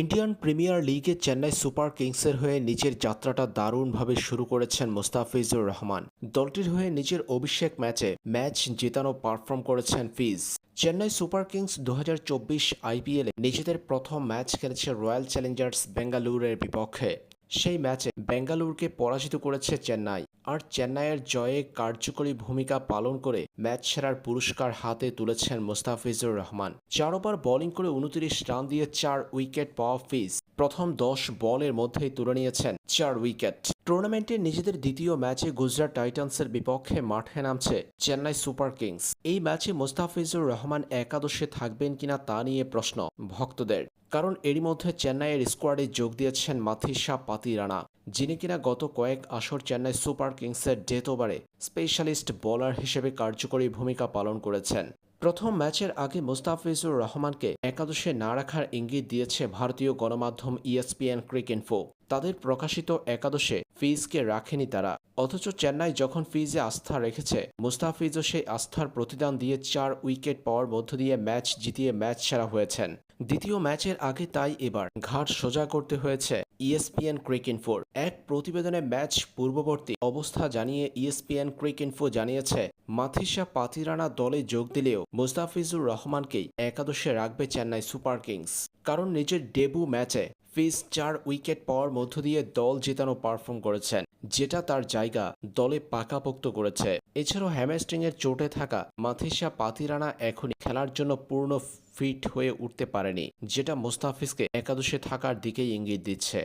Indian premier লিগে Chennai super কিংসের হয়ে নিজের যাত্রাটা দারুণভাবে শুরু করেছেন মুস্তাফিজুর রহমান। দলটির হয়ে নিজের অভিষেক ম্যাচে ম্যাচ জেতানো পারফর্ম করেছেন ফিজ। চেন্নাই সুপার কিংস দু হাজার চব্বিশ আইপিএলে নিজেদের প্রথম ম্যাচ খেলেছে রয়্যাল চ্যালেঞ্জার্স বেঙ্গালুরের বিপক্ষে। সেই ম্যাচে বেঙ্গালুরুকে পরাজিত করেছে চেন্নাই। আর চেন্নাইয়ের জয়ে কার্যকরী ভূমিকা পালন করে ম্যাচ সেরার পুরস্কার হাতে তুলেছেন মোস্তাফিজুর রহমান। চার ওভার বোলিং করে উনত্রিশ রান দিয়ে চার উইকেট পাওয়া ফিজ। প্রথম দশ বলের মধ্যেই তুলে নিয়েছেন চার উইকেট। টুর্নামেন্টে নিজেদের দ্বিতীয় ম্যাচে গুজরাট টাইটান্সের বিপক্ষে মাঠে নামছে চেন্নাই সুপার কিংস। এই ম্যাচে মোস্তাফিজুর রহমান একাদশে থাকবেন কিনা তা নিয়ে প্রশ্ন ভক্তদের। কারণ এরই মধ্যে চেন্নাইয়ের স্কোয়াডে যোগ দিয়েছেন মাথিসা পাতি রানা যিনি কিনা গত কয়েক আসর চেন্নাই সুপার কিংসের ডেথ ওভারে স্পেশালিস্ট বোলার হিসেবে কার্যকরী ভূমিকা পালন করেছেন। প্রথম ম্যাচের আগে মুস্তাফিজুর রহমানকে একাদশে না রাখার ইঙ্গিত দিয়েছে ভারতীয় গণমাধ্যম ইএসপিএন ক্রিক ইনফো। তাদের প্রকাশিত একাদশে ফিজকে রাখেনি তারা। অথচ চেন্নাই যখন ফিজে আস্থা রেখেছে, মুস্তাফিজও সেই আস্থার প্রতিদান দিয়ে চার উইকেট পাওয়ার মধ্য দিয়ে ম্যাচ জিতিয়ে ম্যাচ সেরা হয়েছেন। দ্বিতীয় ম্যাচের আগে তাই এবার ঘাট সোজা করতে হয়েছে ইএসপিএন ক্রিক ইনফোর এক প্রতিবেদনে ম্যাচ পূর্ববর্তী অবস্থা জানিয়ে ইএসপিএন ক্রিক ইনফো জানিয়েছে, মাথিসা পাতিরানা দলে যোগ দিলেও মুস্তাফিজুর রহমানকেই একাদশে রাখবে চেন্নাই সুপার কিংস। কারণ নিজের ডেবু ম্যাচে ফিজ চার উইকেট পাওয়ার মধ্য দিয়ে দল জেতানো পারফর্ম করেছেন, যেটা তার জায়গা দলে পাকাপোক্ত করেছে। এছাড়াও হ্যামেস্ট্রিং এর চোটে থাকা মাথিসা পাতিরানা এখন খেলার জন্য পূর্ণ ফিট হয়ে উঠতে পারেনি, যেটা মোস্তাফিজকে একাদশে থাকার দিকেই ইঙ্গিত দিচ্ছে।